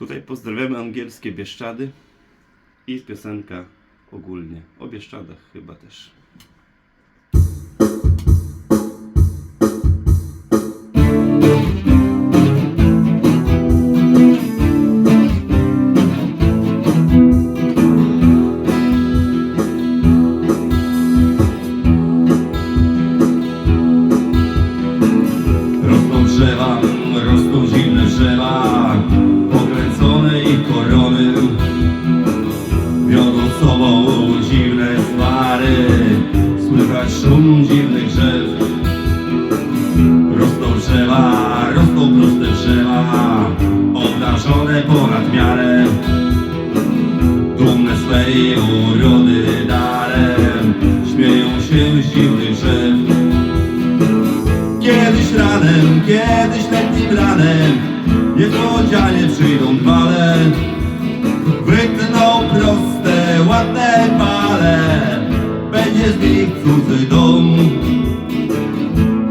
Tutaj pozdrawiamy angielskie Bieszczady i piosenka ogólnie o Bieszczadach chyba też. Rosną Dziwnych drzew. Rosną drzewa, rosną proste drzewa Obdarzone ponad miarę. Dumne swej urody darem Śmieją się z dziwnych drzew. Kiedyś ranem, kiedyś letnim ranem Niespodzianie przyjdą Będzie z nich cudzy dom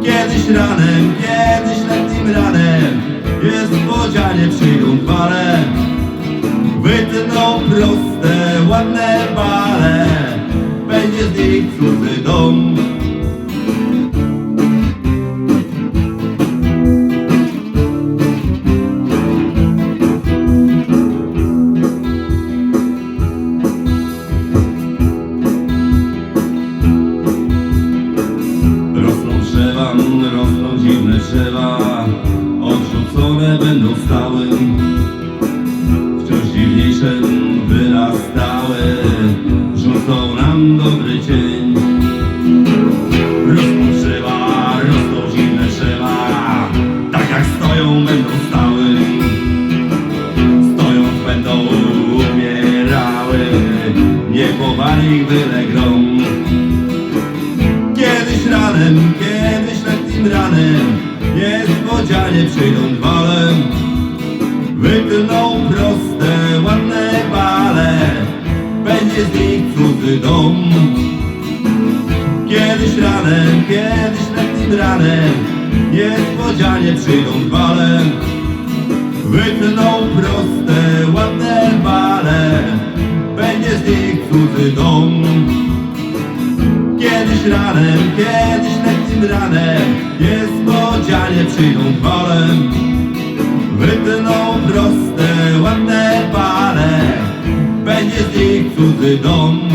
Kiedyś ranem, kiedyś letnim ranem Niespodzianie przyjdą dwale Wytną proste, ładne pale. Będzie z nich cudzy dom drzewa Odrzucone będą stały. Wciąż dziwniejsze wyrastały Rzucą nam dobry cień. Rosną drzewa, rosną dziwne drzewa Tak jak stoją będą stały. Stojąc będą umierały Nie powali ich byle grom. Kiedyś ranem, kiedyś letnim ranem Niespodzianie przyjdą dwale Wytną proste, ładne bale. Będzie z nich cudzy dom. Kiedyś ranem, kiedyś letnim ranem Niespodzianie przyjdą dwale Wytną proste, ładne bale. Będzie z nich cudzy dom Kiedyś ranem, kiedyś letnim ranem Niespodzianie przyjdą falem Wytną proste, ładne pale Będzie z nich cudzy dom